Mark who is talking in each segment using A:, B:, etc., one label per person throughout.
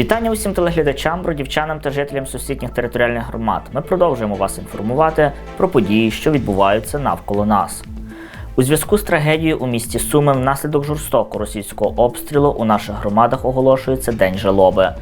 A: Вітання усім телеглядачам, бродівчанам та жителям сусідніх територіальних громад. Ми продовжуємо вас інформувати про події, що відбуваються навколо нас. У зв'язку з трагедією у місті Суми внаслідок жорстокого російського обстрілу у наших громадах оголошується День жалоби.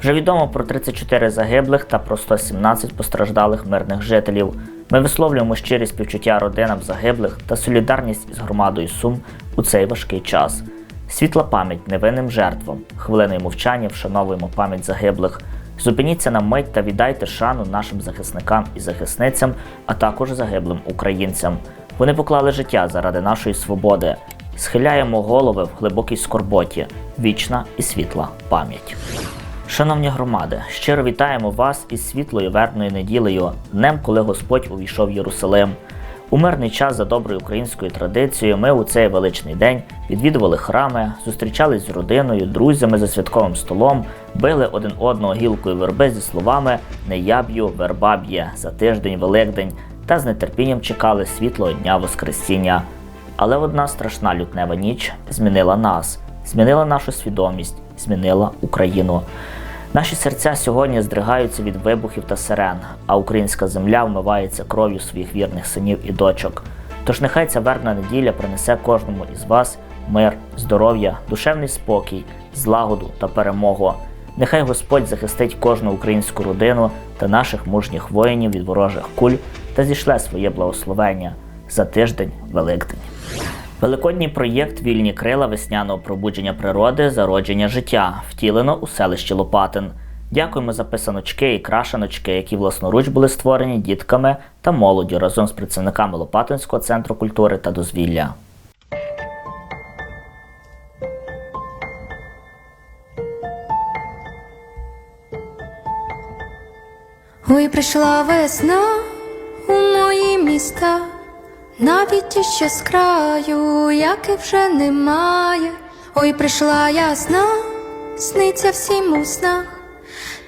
A: Вже відомо про 34 загиблих та про 117 постраждалих мирних жителів. Ми висловлюємо щирі співчуття родинам загиблих та солідарність із громадою Сум у цей важкий час. Світла пам'ять невинним жертвам. Хвилиною мовчання вшановуємо пам'ять загиблих. Зупиніться на мить та віддайте шану нашим захисникам і захисницям, а також загиблим українцям. Вони поклали життя заради нашої свободи. Схиляємо голови в глибокій скорботі. Вічна і світла пам'ять. Шановні громади, щиро вітаємо вас із світлою вербною неділею, днем, коли Господь увійшов в Єрусалим. У мирний час за доброю українською традицією ми у цей величний день відвідували храми, зустрічались з родиною, друзями за святковим столом, били один одного гілкою верби зі словами Не я б'ю, верба б'є за тиждень, Великдень та з нетерпінням чекали світлого дня Воскресіння. Але одна страшна лютнева ніч змінила нас, змінила нашу свідомість, змінила Україну. Наші серця сьогодні здригаються від вибухів та сирен, а українська земля вмивається кров'ю своїх вірних синів і дочок. Тож нехай ця вербна неділя принесе кожному із вас мир, здоров'я, душевний спокій, злагоду та перемогу. Нехай Господь захистить кожну українську родину та наших мужніх воїнів від ворожих куль та зішле своє благословення за тиждень Великдень. Великодній проєкт Вільні крила весняного пробудження природи, зародження життя втілено у селищі Лопатин. Дякуємо за писаночки і крашаночки, які власноруч були створені дітками та молоддю разом з працівниками Лопатинського центру культури та дозвілля.
B: Ой, прийшла весна у мої міста, навіть ті, що з краю, яки вже немає. Ой, прийшла ясна, сниться всім у снах,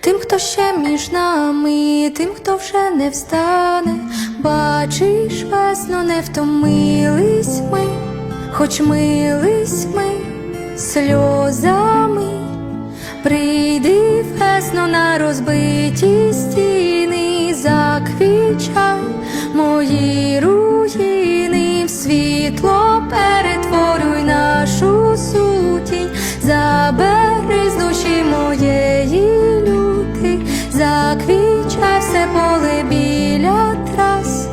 B: тим, хто ще між нами, тим, хто вже не встане. Бачиш, весно, не втомились ми, хоч мились ми сльозами. Прийди весно на розбиті стіни, заквічай мої руїни, в світло перетворюй нашу сутінь, забери з душі моєї люти, заквічай все поле біля трас,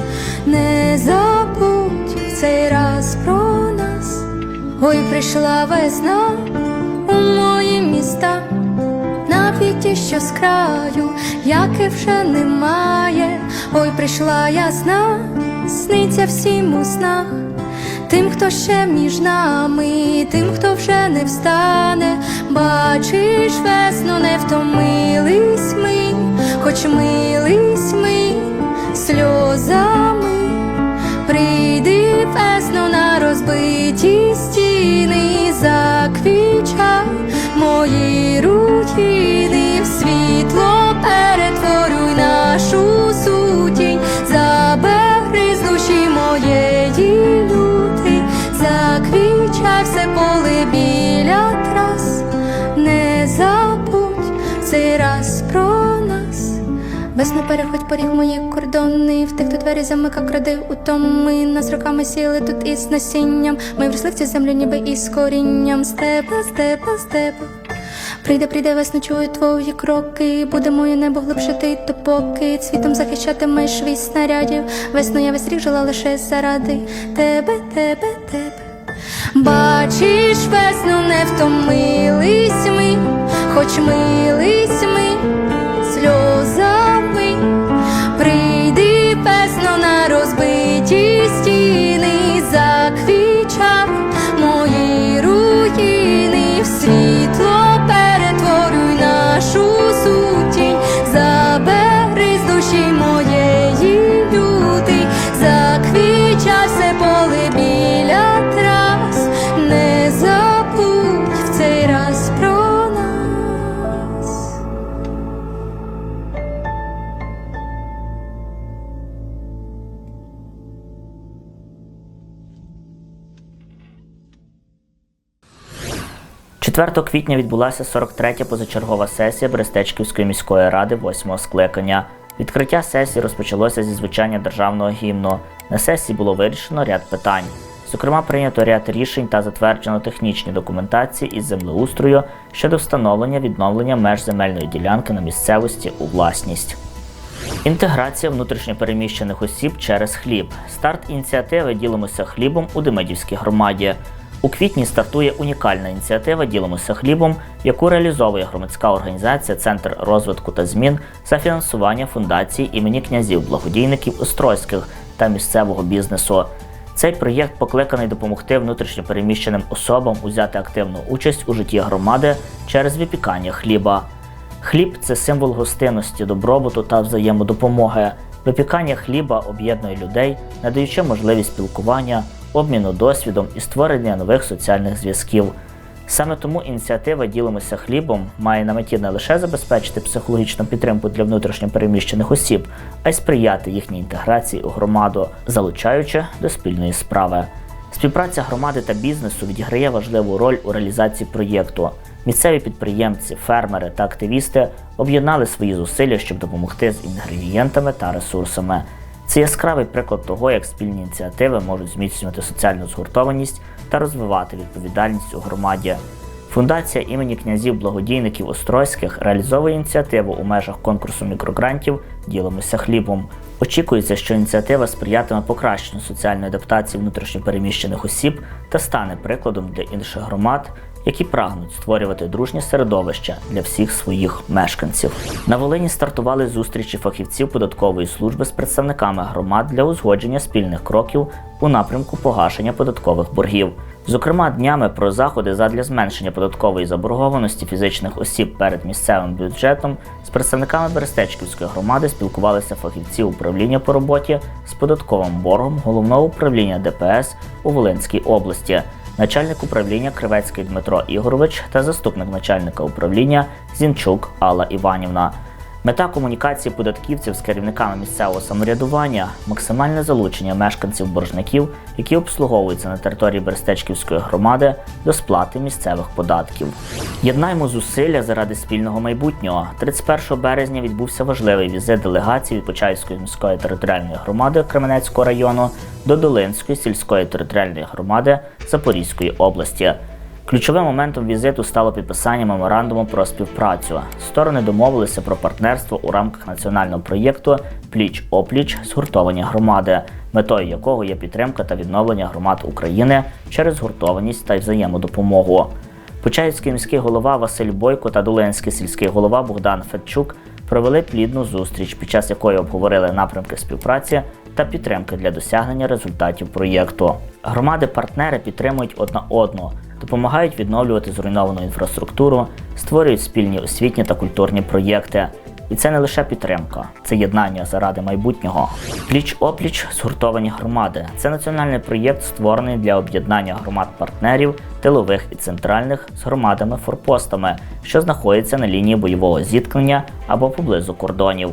B: не забудь в цей раз про нас. Ой, прийшла весна у мої міста, навіть ті, що з краю, яки вже немає. Ой, прийшла ясна, сниться всім у снах. Тим, хто ще між нами, тим, хто вже не встане, бачиш, весну не втомились ми, хоч мились ми сльозами. Весна переходь поріг мої кордони, в тих, хто двері замикав, кради утоми. Нас роками сіли тут із насінням. Ми вросли в цю землю, ніби із корінням. Степа, степа, степа. Прийде, прийде весна, чую твої кроки. Буде моє небо глибше ти допоки цвітом захищатимеш від снарядів. Весну я весь рік жила лише заради тебе, тебе, тебе. Бачиш, весну не втомились ми, хоч мились ми сльозами.
A: 4 квітня відбулася 43-я позачергова сесія Берестечківської міської ради 8-го скликання. Відкриття сесії розпочалося зі звучання державного гімну. На сесії було вирішено ряд питань. Зокрема, прийнято ряд рішень та затверджено технічні документації із землеустрою щодо встановлення відновлення меж земельної ділянки на місцевості у власність. Інтеграція внутрішньопереміщених осіб через хліб. Старт ініціативи Ділимося хлібом у Демидівській громаді. У квітні стартує унікальна ініціатива Ділимося хлібом, яку реалізовує громадська організація Центр розвитку та змін за фінансування фундації імені князів благодійників Острозьких та місцевого бізнесу. Цей проєкт покликаний допомогти внутрішньопереміщеним особам узяти активну участь у житті громади через випікання хліба. Хліб це символ гостинності, добробуту та взаємодопомоги. Випікання хліба об'єднує людей, надаючи можливість спілкування, обміну досвідом і створення нових соціальних зв'язків. Саме тому ініціатива Ділимося хлібом має на меті не лише забезпечити психологічну підтримку для внутрішньопереміщених осіб, а й сприяти їхній інтеграції у громаду, залучаючи до спільної справи. Співпраця громади та бізнесу відіграє важливу роль у реалізації проєкту. Місцеві підприємці, фермери та активісти об'єднали свої зусилля, щоб допомогти з інгредієнтами та ресурсами. Це яскравий приклад того, як спільні ініціативи можуть зміцнювати соціальну згуртованість та розвивати відповідальність у громаді. Фундація імені князів благодійників Острозьких реалізовує ініціативу у межах конкурсу мікрогрантів Ділимося хлібом. Очікується, що ініціатива сприятиме покращенню соціальної адаптації внутрішньопереміщених осіб та стане прикладом для інших громад, які прагнуть створювати дружнє середовище для всіх своїх мешканців. На Волині стартували зустрічі фахівців податкової служби з представниками громад для узгодження спільних кроків у напрямку погашення податкових боргів. Зокрема, днями про заходи задля зменшення податкової заборгованості фізичних осіб перед місцевим бюджетом з представниками Берестечківської громади спілкувалися фахівці управління по роботі з податковим боргом головного управління ДПС у Волинській області, начальник управління Кривецький Дмитро Ігорович та заступник начальника управління Зінчук Алла Іванівна. Мета комунікації податківців з керівниками місцевого самоврядування максимальне залучення мешканців боржників, які обслуговуються на території Берестечківської громади, до сплати місцевих податків. Єднаймо зусилля заради спільного майбутнього. 31 березня відбувся важливий візит делегації від Почаївської міської територіальної громади Кременецького району до Долинської сільської територіальної громади Запорізької області. Ключовим моментом візиту стало підписання меморандуму про співпрацю. Сторони домовилися про партнерство у рамках національного проєкту Пліч опліч згуртовані громади, метою якого є підтримка та відновлення громад України через гуртованість та взаємодопомогу. Почаївський міський голова Василь Бойко та Долинський сільський голова Богдан Федчук провели плідну зустріч, під час якої обговорили напрямки співпраці та підтримки для досягнення результатів проєкту. Громади-партнери підтримують одна одну, допомагають відновлювати зруйновану інфраструктуру, створюють спільні освітні та культурні проєкти. І це не лише підтримка, це єднання заради майбутнього. Пліч опліч згуртовані громади. Це національний проєкт, створений для об'єднання громад-партнерів, тилових і центральних з громадами-форпостами, що знаходяться на лінії бойового зіткнення або поблизу кордонів.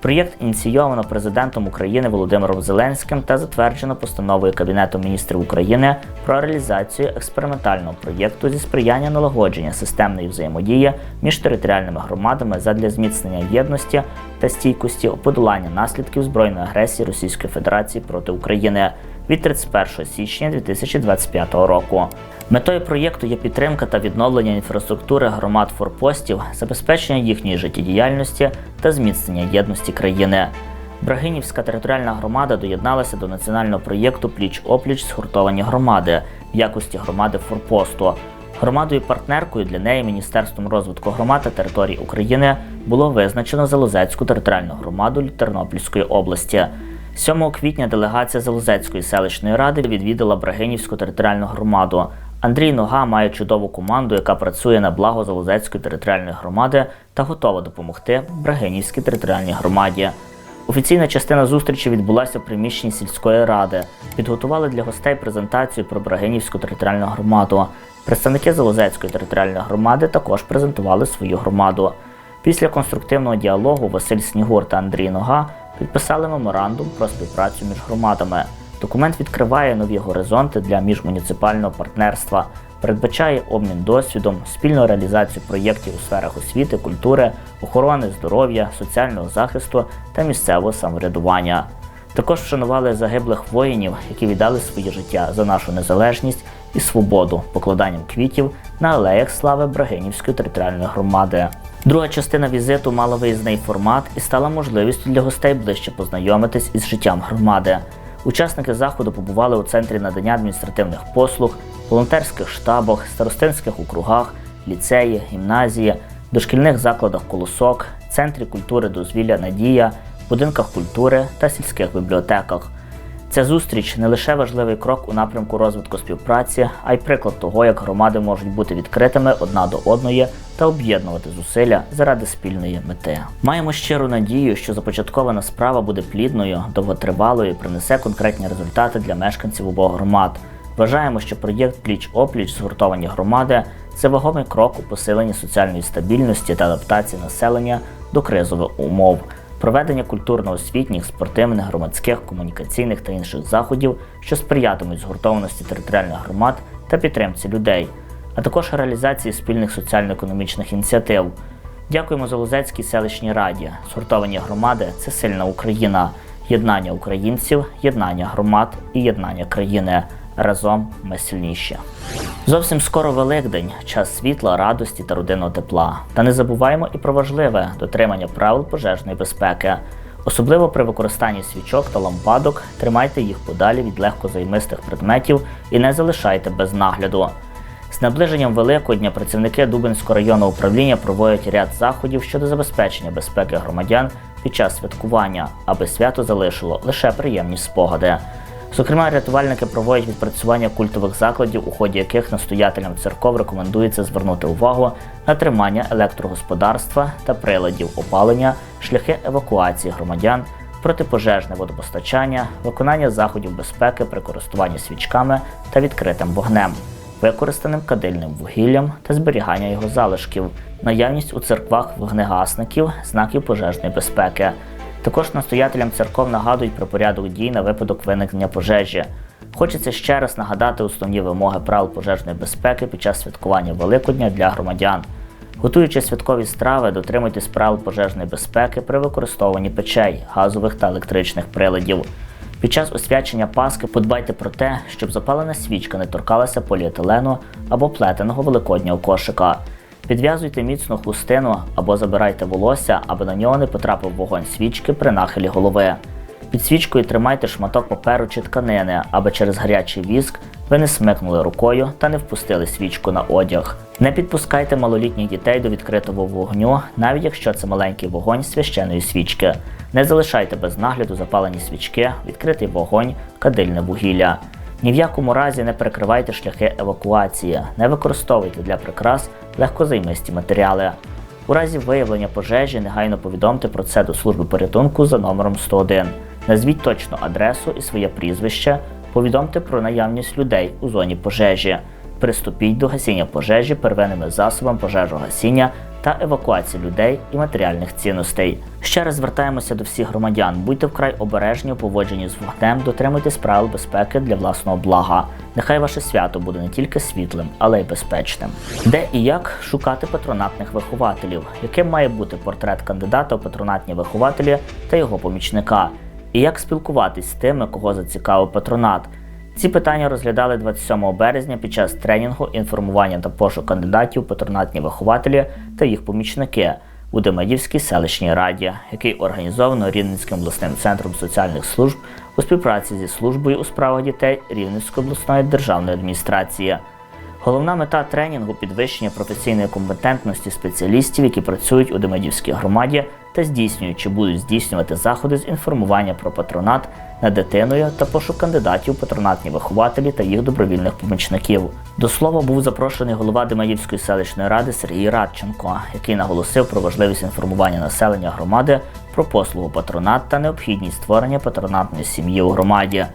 A: Проєкт ініційовано президентом України Володимиром Зеленським та затверджено постановою Кабінету міністрів України про реалізацію експериментального проєкту зі сприяння налагодження системної взаємодії між територіальними громадами задля зміцнення єдності та стійкості у подоланні наслідків збройної агресії Російської Федерації проти України від 31 січня 2025 року. Метою проєкту є підтримка та відновлення інфраструктури громад форпостів, забезпечення їхньої життєдіяльності та зміцнення єдності країни. Брагинівська територіальна громада доєдналася до національного проєкту Пліч опліч згуртовані громади в якості громади форпосту. Громадою партнеркою для неї Міністерством розвитку громад та територій України було визначено Залозецьку територіальну громаду Тернопільської області. 7 квітня делегація Залозецької селищної ради відвідала Брагинівську територіальну громаду. Андрій Нога має чудову команду, яка працює на благо Залозецької територіальної громади та готова допомогти Брагинівській територіальній громаді. Офіційна частина зустрічі відбулася в приміщенні сільської ради. Підготували для гостей презентацію про Брагинівську територіальну громаду. Представники Залозецької територіальної громади також презентували свою громаду. Після конструктивного діалогу Василь Снігур та Андрій Нога підписали меморандум про співпрацю між громадами. Документ відкриває нові горизонти для міжмуніципального партнерства, передбачає обмін досвідом, спільну реалізацію проєктів у сферах освіти, культури, охорони, здоров'я, соціального захисту та місцевого самоврядування. Також вшанували загиблих воїнів, які віддали своє життя за нашу незалежність і свободу покладанням квітів на алеях слави Брагинівської територіальної громади. Друга частина візиту мала виїзний формат і стала можливістю для гостей ближче познайомитись із життям громади. Учасники заходу побували у центрі надання адміністративних послуг, волонтерських штабах, старостинських округах, ліцеї, гімназії, дошкільних закладах колосок, центрі культури дозвілля Надія, будинках культури та сільських бібліотеках. Ця зустріч не лише важливий крок у напрямку розвитку співпраці, а й приклад того, як громади можуть бути відкритими одна до одної та об'єднувати зусилля заради спільної мети. Маємо щиру надію, що започаткована справа буде плідною, довготривалою і принесе конкретні результати для мешканців обох громад. Вважаємо, що проєкт Пліч опліч згуртовані громади це вагомий крок у посиленні соціальної стабільності та адаптації населення до кризових умов проведення культурно-освітніх, спортивних, громадських, комунікаційних та інших заходів, що сприятимуть згуртованості територіальних громад та підтримці людей, а також реалізації спільних соціально-економічних ініціатив. Дякуємо Залозецькій селищній раді. Згуртовані громади це сильна Україна, єднання українців, єднання громад і єднання країни. Разом ми сильніші. Зовсім скоро Великдень, час світла, радості та родинного тепла. Та не забуваємо і про важливе дотримання правил пожежної безпеки. Особливо при використанні свічок та лампадок тримайте їх подалі від легкозаймистих предметів і не залишайте без нагляду. З наближенням Великодня працівники Дубинського районного управління проводять ряд заходів щодо забезпечення безпеки громадян під час святкування, аби свято залишило лише приємні спогади. Зокрема, рятувальники проводять відпрацювання культових закладів, у ході яких настоятелям церков рекомендується звернути увагу на тримання електрогосподарства та приладів опалення, шляхи евакуації громадян, протипожежне водопостачання, виконання заходів безпеки при користуванні свічками та відкритим вогнем, використаним кадильним вугіллям та зберігання його залишків, наявність у церквах вогнегасників, знаків пожежної безпеки. Також настоятелям церков нагадують про порядок дій на випадок виникнення пожежі. Хочеться ще раз нагадати основні вимоги правил пожежної безпеки під час святкування Великодня для громадян. Готуючи святкові страви, дотримуйтесь правил пожежної безпеки при використовуванні печей, газових та електричних приладів. Під час освячення Пасхи подбайте про те, щоб запалена свічка не торкалася поліетилену або плетеного великоднього кошика. Підв'язуйте міцно хустину або забирайте волосся, аби на нього не потрапив вогонь свічки при нахилі голови. Під свічкою тримайте шматок паперу чи тканини, аби через гарячий віск ви не смикнули рукою та не впустили свічку на одяг. Не підпускайте малолітніх дітей до відкритого вогню, навіть якщо це маленький вогонь священої свічки. Не залишайте без нагляду запалені свічки, відкритий вогонь, кадильне вугілля. Ні в якому разі не перекривайте шляхи евакуації, не використовуйте для прикрас легкозаймисті матеріали. У разі виявлення пожежі негайно повідомте про це до служби порятунку за номером 101. Назвіть точну адресу і своє прізвище, повідомте про наявність людей у зоні пожежі. Приступіть до гасіння пожежі первинними засобами пожежогасіння та евакуації людей і матеріальних цінностей. Ще раз звертаємося до всіх громадян. Будьте вкрай обережні у поводженні з вогнем, дотримуйтесь правил безпеки для власного блага. Нехай ваше свято буде не тільки світлим, але й безпечним. Де і як шукати патронатних вихователів, яким має бути портрет кандидата у патронатні вихователі та його помічника, і як спілкуватись з тими, кого зацікавив патронат. Ці питання розглядали 27 березня під час тренінгу інформування та пошук кандидатів, патронатні вихователі та їх помічники у Демидівській селищній раді, який організовано Рівненським обласним центром соціальних служб у співпраці зі службою у справах дітей Рівненської обласної державної адміністрації. Головна мета тренінгу підвищення професійної компетентності спеціалістів, які працюють у Демидівській громаді та здійснюють чи будуть здійснювати заходи з інформування про патронат над дитиною та пошук кандидатів, патронатні вихователі та їх добровільних помічників. До слова був запрошений голова Демидівської селищної ради Сергій Радченко, який наголосив про важливість інформування населення громади про послугу патронат та необхідність створення патронатної сім'ї у громаді.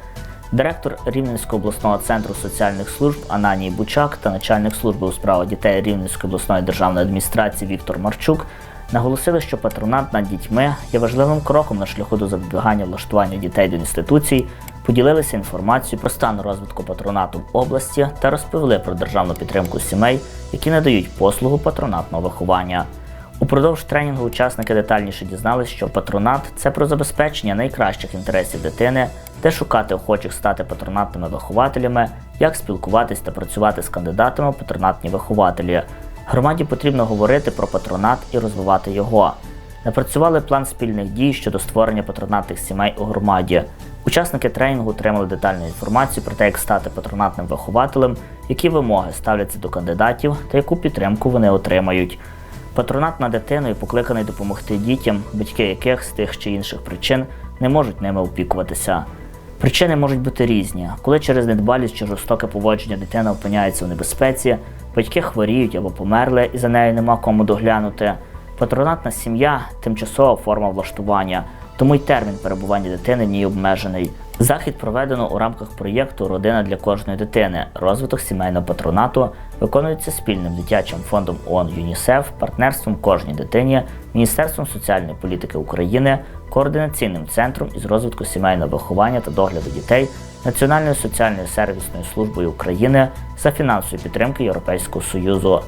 A: Директор Рівненського обласного центру соціальних служб Ананій Бучак та начальник служби у справах дітей Рівненської обласної державної адміністрації Віктор Марчук наголосили, що патронат над дітьми є важливим кроком на шляху до запобігання влаштування дітей до інституцій, поділилися інформацією про стан розвитку патронату в області та розповіли про державну підтримку сімей, які надають послугу патронатного виховання. Упродовж тренінгу учасники детальніше дізналися, що патронат це про забезпечення найкращих інтересів дитини, де шукати охочих стати патронатними вихователями, як спілкуватись та працювати з кандидатами у патронатні вихователі. Громаді потрібно говорити про патронат і розвивати його. Напрацювали план спільних дій щодо створення патронатних сімей у громаді. Учасники тренінгу отримали детальну інформацію про те, як стати патронатним вихователем, які вимоги ставляться до кандидатів та яку підтримку вони отримають. Патронат над дитиною покликаний допомогти дітям, батьки яких з тих чи інших причин не можуть ними опікуватися. Причини можуть бути різні, коли через недбалість чи жорстоке поводження дитина опиняється в небезпеці, батьки хворіють або померли і за нею нема кому доглянути. Патронатна сім'я тимчасова форма влаштування, тому й термін перебування дитини в ній обмежений. Захід проведено у рамках проєкту Родина для кожної дитини. Розвиток сімейного патронату виконується спільним дитячим фондом ООН ЮНІСЕФ, партнерством кожній дитині, Міністерством соціальної політики України, координаційним центром із розвитку сімейного виховання та догляду дітей, Національною соціальною сервісною службою України за фінансової підтримки Європейського Союзу.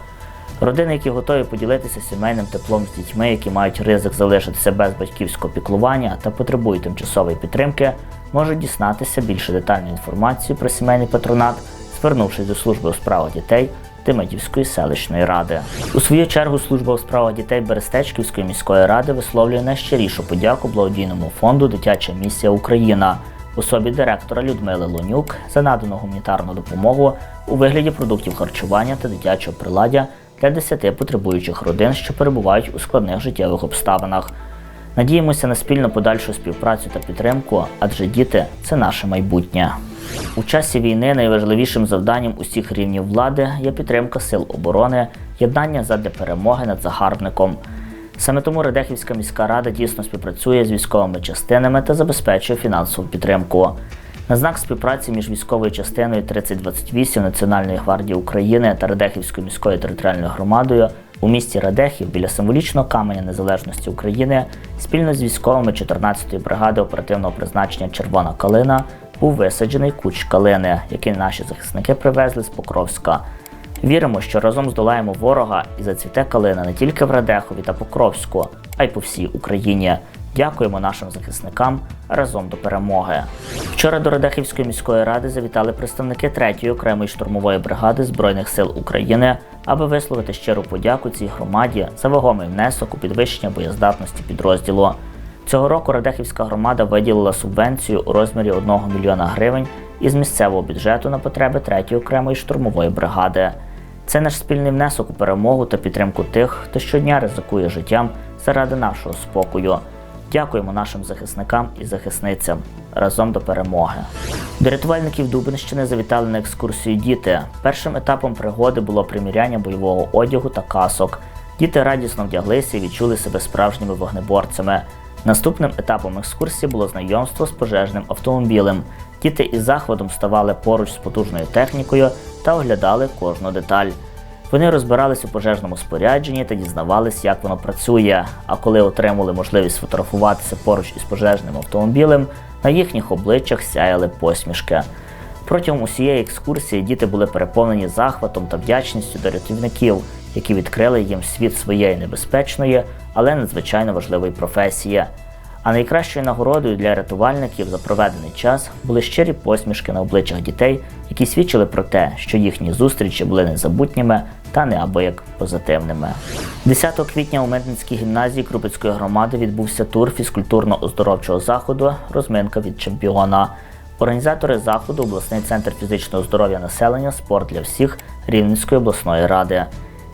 A: Родини, які готові поділитися сімейним теплом з дітьми, які мають ризик залишитися без батьківського піклування та потребують тимчасової підтримки, можуть дізнатися більше детальної інформації про сімейний патронат, звернувшись до служби у справах дітей Тимитівської селищної ради. У свою чергу служба у справах дітей Берестечківської міської ради висловлює найщирішу подяку благодійному фонду Дитяча місія Україна особі директора Людмили Лонюк за надану гуманітарну допомогу у вигляді продуктів харчування та дитячого приладдя для 10 потребуючих родин, що перебувають у складних життєвих обставинах. Надіємося на спільну подальшу співпрацю та підтримку, адже діти це наше майбутнє. У часі війни найважливішим завданням усіх рівнів влади є підтримка сил оборони, єднання задля перемоги над загарбником. Саме тому Радехівська міська рада дійсно співпрацює з військовими частинами та забезпечує фінансову підтримку. На знак співпраці між військовою частиною 3028 Національної гвардії України та Радехівською міською територіальною громадою у місті Радехів біля символічного каменя незалежності України спільно з військовими 14-ї бригади оперативного призначення Червона калина був висаджений куч калини, який наші захисники привезли з Покровська. Віримо, що разом здолаємо ворога і зацвіте калина не тільки в Радехові та Покровську, а й по всій Україні. Дякуємо нашим захисникам разом до перемоги. Вчора до Радехівської міської ради завітали представники 3-ї окремої штурмової бригади Збройних сил України, аби висловити щиру подяку цій громаді за вагомий внесок у підвищення боєздатності підрозділу. Цього року Радехівська громада виділила субвенцію у розмірі 1 мільйона гривень із місцевого бюджету на потреби 3-ї окремої штурмової бригади. Це наш спільний внесок у перемогу та підтримку тих, хто щодня ризикує життям заради нашого спокою. Дякуємо нашим захисникам і захисницям разом до перемоги. До рятувальників Дубинщини завітали на екскурсію діти. Першим етапом пригоди було приміряння бойового одягу та касок. Діти радісно вдяглися і відчули себе справжніми вогнеборцями. Наступним етапом екскурсії було знайомство з пожежним автомобілем. Діти із захватом ставали поруч з потужною технікою та оглядали кожну деталь. Вони розбирались у пожежному спорядженні та дізнавались, як воно працює. А коли отримали можливість сфотографуватися поруч із пожежним автомобілем, на їхніх обличчях сяяли посмішки. Протягом усієї екскурсії діти були переповнені захватом та вдячністю до рятівників, які відкрили їм світ своєї небезпечної, але надзвичайно важливої професії. А найкращою нагородою для рятувальників за проведений час були щирі посмішки на обличчях дітей, які свідчили про те, що їхні зустрічі були незабутніми та неабияк позитивними. 10 квітня у Митницькій гімназії Крупицької громади відбувся тур фізкультурно-оздоровчого заходу Розминка від чемпіона. Організатори заходу обласний центр фізичного здоров'я населення Спорт для всіх Рівненської обласної ради.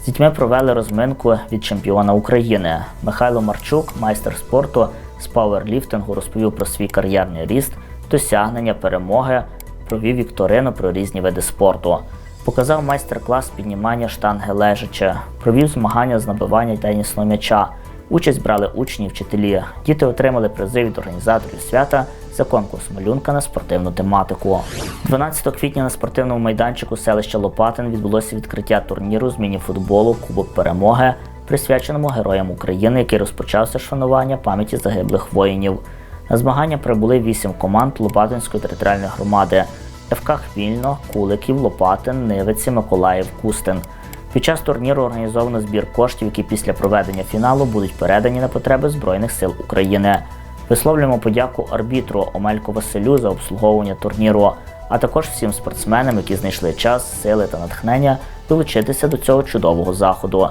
A: З дітьми провели розминку від чемпіона України. Михайло Марчук, майстер спорту з пауерліфтингу, розповів про свій кар'єрний ріст, досягнення, перемоги, провів вікторину про різні види спорту. Показав майстер-клас піднімання штанги лежачи, провів змагання з набивання тенісного м'яча. Участь брали учні і вчителі. Діти отримали призи від організаторів свята за конкурс малюнка на спортивну тематику. 12 квітня на спортивному майданчику селища Лопатин відбулося відкриття турніру з міні-футболу Кубок перемоги, присвяченому героям України, який розпочався шанування пам'яті загиблих воїнів. На змагання прибули вісім команд Лопатинської територіальної громади: ФК Хвільно, Куликів, Лопатин, Нивиці, Миколаїв, Кустин. Під час турніру організовано збір коштів, які після проведення фіналу будуть передані на потреби Збройних сил України. Висловлюємо подяку арбітру Омелько Василю за обслуговування турніру, а також всім спортсменам, які знайшли час, сили та натхнення долучитися до цього чудового заходу.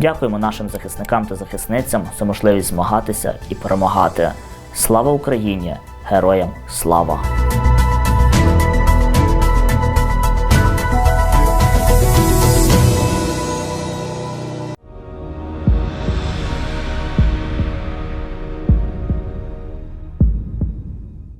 A: Дякуємо нашим захисникам та захисницям за можливість змагатися і перемагати. Слава Україні! Героям слава!